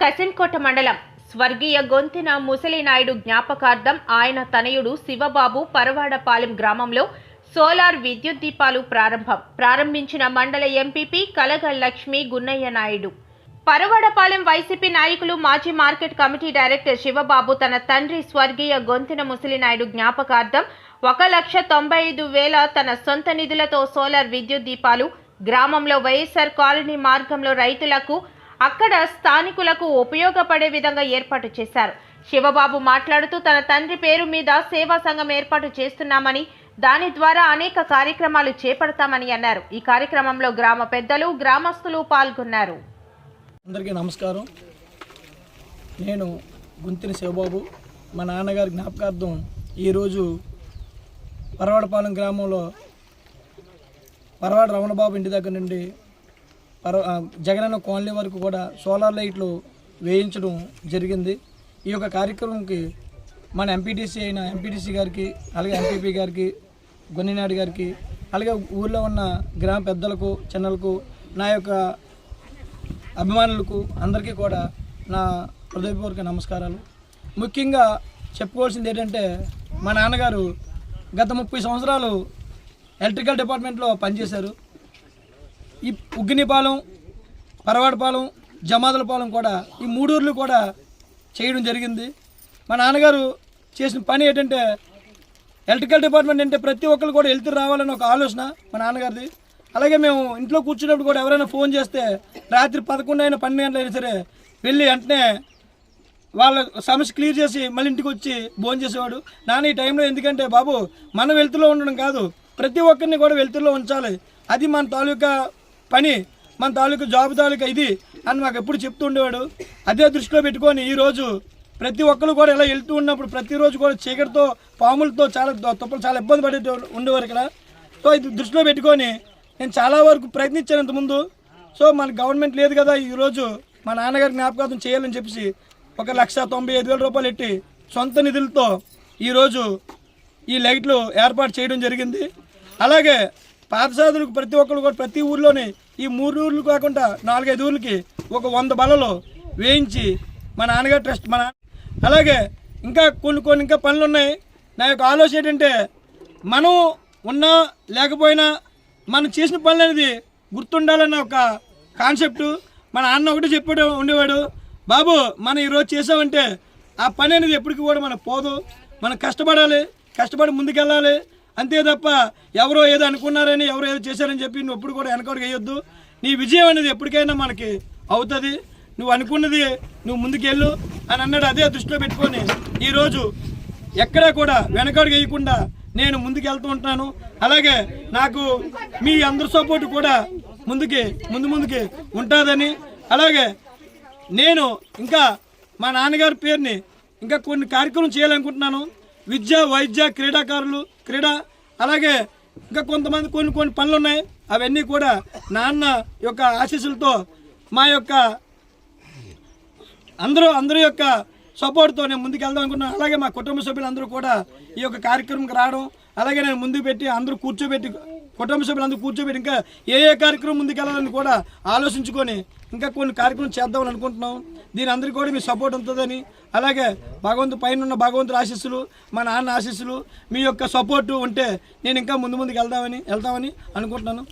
కసిన్కోట మండలం. స్వర్గీయ గొంతిన ముసలినాయుడు జ్ఞాపకార్థం ఆయన తనయుడు శివబాబు పరవాడపాలెం గ్రామంలో సోలార్ విద్యుత్ దీపాలు ప్రారంభం. ప్రారంభించిన మండల ఎంపీపీ కలగ లక్ష్మి గున్నయ్య నాయుడు. పరవాడపాలెం వైసీపీ నాయకులు మాజీ మార్కెట్ కమిటీ డైరెక్టర్ శివబాబు తన తండ్రి స్వర్గీయ గొంతిన ముసలినాయుడు జ్ఞాపకార్థం ఒక లక్ష తొంభై ఐదు వేల తన సొంత నిధులతో సోలార్ విద్యుత్ దీపాలు గ్రామంలో వైఎస్ఆర్ కాలనీ మార్గంలో రైతులకు అక్కడ స్థానికులకు ఉపయోగపడే విధంగా ఏర్పాటు చేశారు. శివబాబు మాట్లాడుతూ తన తండ్రి పేరు మీద సేవా సంఘం ఏర్పాటు చేస్తున్నామని దాని ద్వారా అనేక కార్యక్రమాలు చేపడతామని అన్నారు. ఈ కార్యక్రమంలో గ్రామ పెద్దలు గ్రామస్తులు పాల్గొన్నారు. అందరికీ నమస్కారం. నేను గుంతిని శివబాబు. మా నాన్నగారి జ్ఞాపకార్థం ఈరోజు పరవాడపాలెం గ్రామంలో పరవాడ రమణబాబు ఇంటి దగ్గర నుండి పర జగనన్న కాలనీ వరకు కూడా సోలార్ లైట్లు వేయించడం జరిగింది. ఈ యొక్క కార్యక్రమంకి మన ఎంపీటీసీ అయిన ఎంపీటీసీ గారికి అలాగే ఎంపీపీ గారికి గొన్నినాయుడు గారికి అలాగే ఊర్లో ఉన్న గ్రామ పెద్దలకు చిన్నలకు నా యొక్క అభిమానులకు అందరికీ కూడా నా హృదయపూర్వక నమస్కారాలు. ముఖ్యంగా చెప్పుకోవాల్సింది ఏంటంటే మా నాన్నగారు గత ముప్పై సంవత్సరాలు ఎలక్ట్రికల్ డిపార్ట్మెంట్లో పనిచేశారు. ఈ ఉగ్గినిపాలెం పరవాడపాలెం జమాదులపాలెం కూడా ఈ మూడూర్లు కూడా చేయడం జరిగింది. మా నాన్నగారు చేసిన పని ఏంటంటే ఎలక్ట్రికల్ డిపార్ట్మెంట్ అంటే ప్రతి ఒక్కరు కూడా వెళ్తూ రావాలని ఒక ఆలోచన మా నాన్నగారిది. అలాగే మేము ఇంట్లో కూర్చున్నప్పుడు కూడా ఎవరైనా ఫోన్ చేస్తే రాత్రి పదకొండు అయినా పన్నెండు గంటలు అయినా సరే వెళ్ళి వెంటనే వాళ్ళ సమస్య క్లియర్ చేసి మళ్ళీ ఇంటికి వచ్చి భోజనం చేసేవాడు. నాన్న ఈ టైంలో ఎందుకంటే బాబు మనం వెళ్తులో ఉండడం కాదు ప్రతి ఒక్కరిని కూడా వెళ్తుల్లో ఉంచాలి. అది మన తాలూకా పని మన తాలూకా జాబ్ తాలూకా ఇది అని మాకు ఎప్పుడు చెప్తూ ఉండేవాడు. అదే దృష్టిలో పెట్టుకొని ఈరోజు ప్రతి ఒక్కరు కూడా ఇలా వెళ్తూ ఉన్నప్పుడు ప్రతిరోజు కూడా చీకటితో పాములతో చాలా తుప్పలు చాలా ఇబ్బంది పడే ఉండేవారు ఇక్కడ. సో ఇది దృష్టిలో పెట్టుకొని నేను చాలా వరకు ప్రయత్నించాను ఇంతకుముందు సో మన గవర్నమెంట్ లేదు కదా ఈరోజు మా నాన్నగారి జ్ఞాపకార్థం చేయాలని చెప్పేసి ఒక లక్ష తొంభై ఐదు వేల రూపాయలు ఎట్టి సొంత నిధులతో ఈరోజు ఈ లైట్లు ఏర్పాటు చేయడం జరిగింది. అలాగే పాపసాదులకు ప్రతి ఒక్కరు కూడా ప్రతి ఊర్లోనే ఈ మూడు ఊర్లు కాకుండా నాలుగైదు ఊర్లకి ఒక వంద బలలు వేయించి మా నాన్నగారు ట్రస్ట్ మన అలాగే ఇంకా కొన్ని కొన్ని ఇంకా పనులు ఉన్నాయి. నా యొక్క ఆలోచన ఏంటంటే మనం ఉన్నా లేకపోయినా మనం చేసిన పనులు అనేది గుర్తుండాలన్న ఒక కాన్సెప్ట్. మన అన్న ఒకటి చెప్పాడు ఉండేవాడు. బాబు మనం ఈరోజు చేసామంటే ఆ పని అనేది ఎప్పటికీ కూడా మనకు పోదు. మనం కష్టపడాలి కష్టపడి ముందుకెళ్ళాలి. అంతే తప్ప ఎవరో ఏదో అనుకున్నారని ఎవరో ఏదో చేశారని చెప్పి నువ్వు ఎప్పుడు కూడా వెనకడుగు వేయొద్దు. నీ విజయం అనేది ఎప్పటికైనా మనకి అవుతుంది. నువ్వు అనుకున్నది నువ్వు ముందుకెళ్ళు అని అన్నాడు అదే దృష్టిలో పెట్టుకొని ఈరోజు ఎక్కడా కూడా వెనకడుగు వేయకుండా నేను ముందుకు వెళ్తూ ఉంటాను అలాగే నాకు మీ అందరి సపోర్ట్ కూడా ముందుకి ముందు ముందుకి ఉంటుందని. అలాగే నేను ఇంకా మా నాన్నగారి పేరుని ఇంకా కొన్ని కార్యక్రమం చేయాలనుకుంటున్నాను. విద్య వైద్య క్రీడాకారులు క్రీడా అలాగే ఇంకా కొంతమంది కొన్ని కొన్ని పనులు ఉన్నాయి అవన్నీ కూడా నాన్న యొక్క ఆశీస్సులతో మా యొక్క అందరూ అందరి యొక్క సపోర్ట్తో నేను ముందుకు వెళ్దాం అనుకున్నాను అలాగే మా కుటుంబ సభ్యులందరూ కూడా ఈ యొక్క కార్యక్రమంకి రావడం అలాగే నేను ముందు పెట్టి అందరూ కూర్చోబెట్టి కుటుంబ సభ్యులందరూ కూర్చోబెట్టి ఇంకా ఏ ఏ కార్యక్రమం ముందుకెళ్ళాలని కూడా ఆలోచించుకొని ఇంకా కొన్ని కార్యక్రమం చేద్దామని అనుకుంటున్నాం. దీని అందరికీ కూడా మీ సపోర్ట్ ఉంటుందని. అలాగే భగవంతు పైన ఉన్న భగవంతుడి ఆశీస్సులు మా నాన్న ఆశీస్సులు మీ యొక్క సపోర్టు ఉంటే నేను ఇంకా ముందు ముందుకు వెళ్దామని వెళ్తామని అనుకుంటున్నాను.